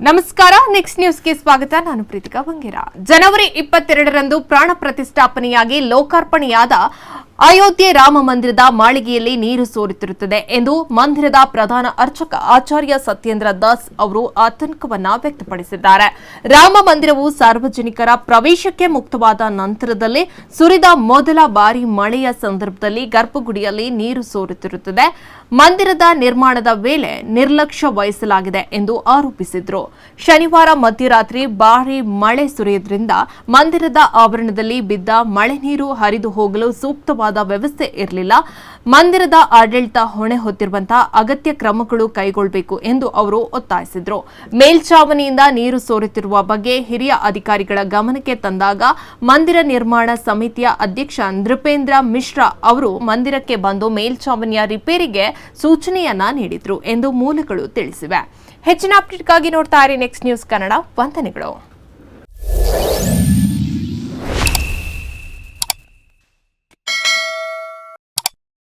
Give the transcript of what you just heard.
ನಮಸ್ಕಾರ ನೆಕ್ಸ್ಟ್ ನ್ಯೂಸ್ಗೆ ಸ್ವಾಗತ. ನಾನು ಪ್ರೀತಿಕಾ ಬಂಗೇರ. ಜನವರಿ ಇಪ್ಪತ್ತೆರಡರಂದು ಪ್ರಾಣ ಪ್ರತಿಷ್ಠಾಪನೆಯಾಗಿ ಲೋಕಾರ್ಪಣೆಯಾದ ಅಯೋಧ್ಯೆ ರಾಮ ಮಂದಿರದ ಮಾಳಿಗೆಯಲ್ಲಿ ನೀರು ಸೋರುತ್ತಿರುತ್ತದೆ ಎಂದು ಮಂದಿರದ ಪ್ರಧಾನ ಅರ್ಚಕ ಆಚಾರ್ಯ ಸತ್ಯೇಂದ್ರ ದಾಸ್ ಅವರು ಆತಂಕವನ್ನ ವ್ಯಕ್ತಪಡಿಸಿದ್ದಾರೆ. ರಾಮ ಮಂದಿರವು ಸಾರ್ವಜನಿಕರ ಪ್ರವೇಶಕ್ಕೆ ಮುಕ್ತವಾದ ನಂತರದಲ್ಲಿ ಸುರಿದ ಮೊದಲ ಬಾರಿ ಮಳೆಯ ಸಂದರ್ಭದಲ್ಲಿ ಗರ್ಭಗುಡಿಯಲ್ಲಿ ನೀರು ಸೋರುತ್ತಿರುತ್ತದೆ ಮಂದಿರದ ನಿರ್ಮಾಣದ ವೇಳೆ ನಿರ್ಲಕ್ಷ್ಯ ವಹಿಸಲಾಗಿದೆ ಎಂದು ಆರೋಪಿಸಿದ್ರು. ಶನಿವಾರ ಮಧ್ಯರಾತ್ರಿ ಭಾರಿ ಮಳೆ ಸುರಿಯುವುದರಿಂದ ಮಂದಿರದ ಆವರಣದಲ್ಲಿ ಬಿದ್ದ ಮಳೆ ನೀರು ಹರಿದು ಹೋಗಲು ಸೂಕ್ತವಾದ ವ್ಯವಸ್ಥೆ ಇರಲಿಲ್ಲ. ಮಂದಿರದ ಆಡಳಿತ ಹೊಣೆ ಹೊತ್ತಿರುವಂತಹ ಅಗತ್ಯ ಕ್ರಮಗಳು ಕೈಗೊಳ್ಳಬೇಕು ಎಂದು ಅವರು ಒತ್ತಾಯಿಸಿದರು. ಮೇಲ್ಚಾವಣಿಯಿಂದ ನೀರು ಸೋರುತ್ತಿರುವ ಬಗ್ಗೆ ಹಿರಿಯ ಅಧಿಕಾರಿಗಳ ಗಮನಕ್ಕೆ ತಂದಾಗ ಮಂದಿರ ನಿರ್ಮಾಣ ಸಮಿತಿಯ ಅಧ್ಯಕ್ಷ ನೃಪೇಂದ್ರ ಮಿಶ್ರಾ ಅವರು ಮಂದಿರಕ್ಕೆ ಬಂದು ಮೇಲ್ಚಾವಣಿಯ ರಿಪೇರಿಗೆ ಸೂಚನೆಯನ್ನ ನೀಡಿದ್ರು ಎಂದು ಮೂಲಗಳು ತಿಳಿಸಿವೆ. ಹೆಚ್ಚಿನ ಅಪ್ಡೇಟ್ಗಾಗಿ ನೋಡ್ತಾ ಇರಿ ನೆಕ್ಸ್ಟ್ ನ್ಯೂಸ್ ಕನ್ನಡ ವಂದನೆಗಳು.